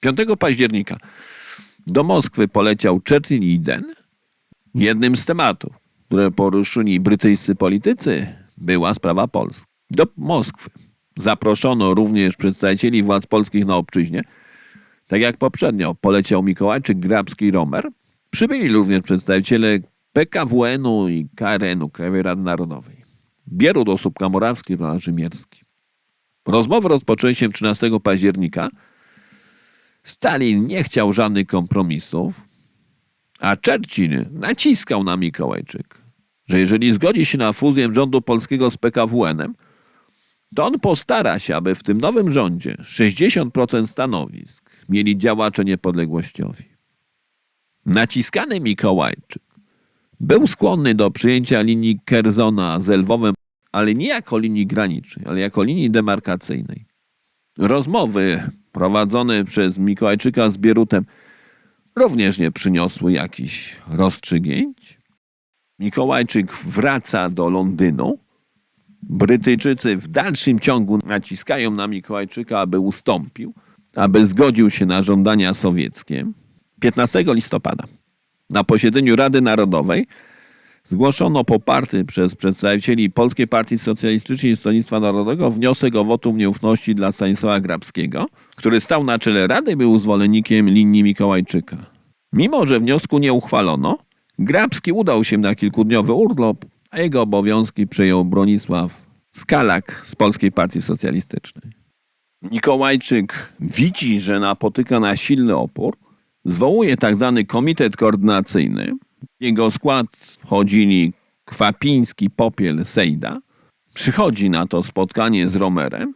5 października do Moskwy poleciał Churchill-Eden. Jednym z tematów, które poruszyli brytyjscy politycy, była sprawa Polski. Do Moskwy zaproszono również przedstawicieli władz polskich na obczyźnie. Tak jak poprzednio poleciał Mikołajczyk, Grabski i Romer. Przybyli również przedstawiciele PKWN-u i KRN-u, Krajowej Rady Narodowej. Bierut Osób-Kamorawski, Roland Rzymierski. Rozmowy rozpoczęły się 13 października. Stalin nie chciał żadnych kompromisów, a Churchill naciskał na Mikołajczyk, że jeżeli zgodzi się na fuzję rządu polskiego z PKWN-em, to on postara się, aby w tym nowym rządzie 60% stanowisk mieli działacze niepodległościowi. Naciskany Mikołajczyk był skłonny do przyjęcia linii Kerzona z Lwowem, ale nie jako linii granicznej, ale jako linii demarkacyjnej. Rozmowy prowadzone przez Mikołajczyka z Bierutem również nie przyniosły jakichś rozstrzygnięć. Mikołajczyk wraca do Londynu. Brytyjczycy w dalszym ciągu naciskają na Mikołajczyka, aby ustąpił, aby zgodził się na żądania sowieckie. 15 listopada na posiedzeniu Rady Narodowej zgłoszono poparty przez przedstawicieli Polskiej Partii Socjalistycznej i Stronnictwa Narodowego wniosek o wotum nieufności dla Stanisława Grabskiego, który stał na czele Rady i był zwolennikiem linii Mikołajczyka. Mimo, że wniosku nie uchwalono, Grabski udał się na kilkudniowy urlop, a jego obowiązki przejął Bronisław Skalak z Polskiej Partii Socjalistycznej. Mikołajczyk widzi, że napotyka na silny opór, zwołuje tak zwany komitet koordynacyjny. Jego skład wchodzili Kwapiński, Popiel, Sejda. Przychodzi na to spotkanie z Romerem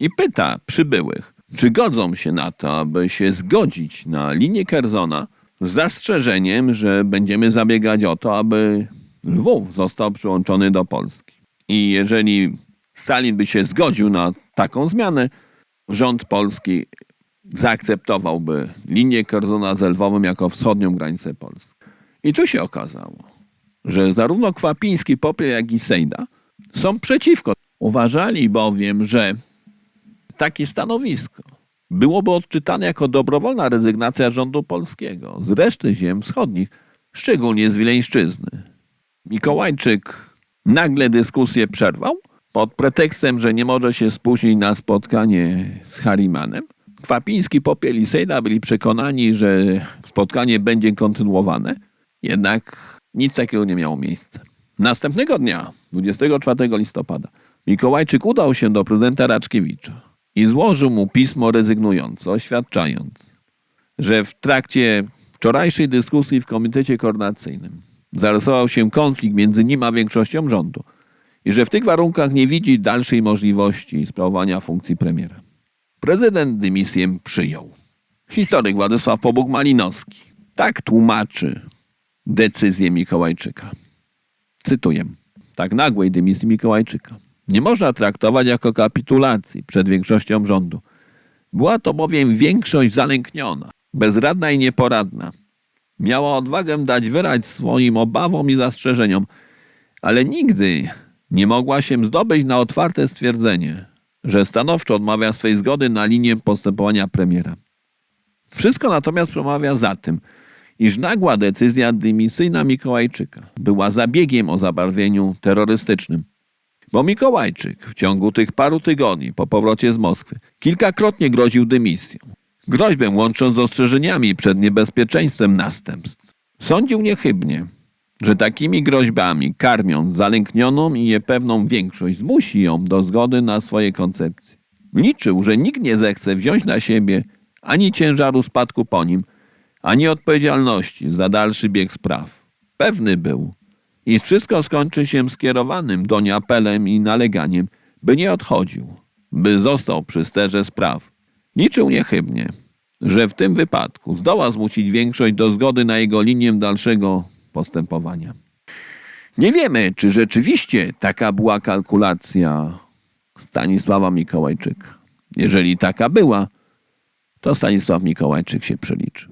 i pyta przybyłych, czy godzą się na to, aby się zgodzić na linię Kerzona z zastrzeżeniem, że będziemy zabiegać o to, aby Lwów został przyłączony do Polski. I jeżeli Stalin by się zgodził na taką zmianę, rząd polski zaakceptowałby linię Kerzona z Lwowem jako wschodnią granicę Polski. I tu się okazało, że zarówno Kwapiński, Popiel, jak i Sejda są przeciwko. Uważali bowiem, że takie stanowisko byłoby odczytane jako dobrowolna rezygnacja rządu polskiego z reszty ziem wschodnich, szczególnie z Wileńszczyzny. Mikołajczyk nagle dyskusję przerwał pod pretekstem, że nie może się spóźnić na spotkanie z Harimanem. Kwapiński, Popiel i Sejda byli przekonani, że spotkanie będzie kontynuowane, jednak nic takiego nie miało miejsca. Następnego dnia, 24 listopada, Mikołajczyk udał się do prezydenta Raczkiewicza i złożył mu pismo rezygnujące, oświadczając, że w trakcie wczorajszej dyskusji w komitecie koordynacyjnym zarysował się konflikt między nim a większością rządu i że w tych warunkach nie widzi dalszej możliwości sprawowania funkcji premiera. Prezydent dymisję przyjął. Historyk Władysław Pobuk-Malinowski tak tłumaczy decyzję Mikołajczyka. Cytuję. Tak nagłej dymisji Mikołajczyka nie można traktować jako kapitulacji przed większością rządu. Była to bowiem większość zalękniona, bezradna i nieporadna. Miała odwagę dać wyraz swoim obawom i zastrzeżeniom, ale nigdy nie mogła się zdobyć na otwarte stwierdzenie, że stanowczo odmawia swej zgody na linię postępowania premiera. Wszystko natomiast przemawia za tym, iż nagła decyzja dymisyjna Mikołajczyka była zabiegiem o zabarwieniu terrorystycznym. Bo Mikołajczyk w ciągu tych paru tygodni po powrocie z Moskwy kilkakrotnie groził dymisją. Groźbę łącząc z ostrzeżeniami przed niebezpieczeństwem następstw. Sądził niechybnie, że takimi groźbami karmiąc zalęknioną i niepewną większość zmusi ją do zgody na swoje koncepcje. Liczył, że nikt nie zechce wziąć na siebie ani ciężaru spadku po nim, ani odpowiedzialności za dalszy bieg spraw. Pewny był, iż wszystko skończy się skierowanym doń apelem i naleganiem, by nie odchodził, by został przy sterze spraw. Liczył niechybnie, że w tym wypadku zdoła zmusić większość do zgody na jego linię dalszego postępowania. Nie wiemy, czy rzeczywiście taka była kalkulacja Stanisława Mikołajczyka. Jeżeli taka była, to Stanisław Mikołajczyk się przeliczy.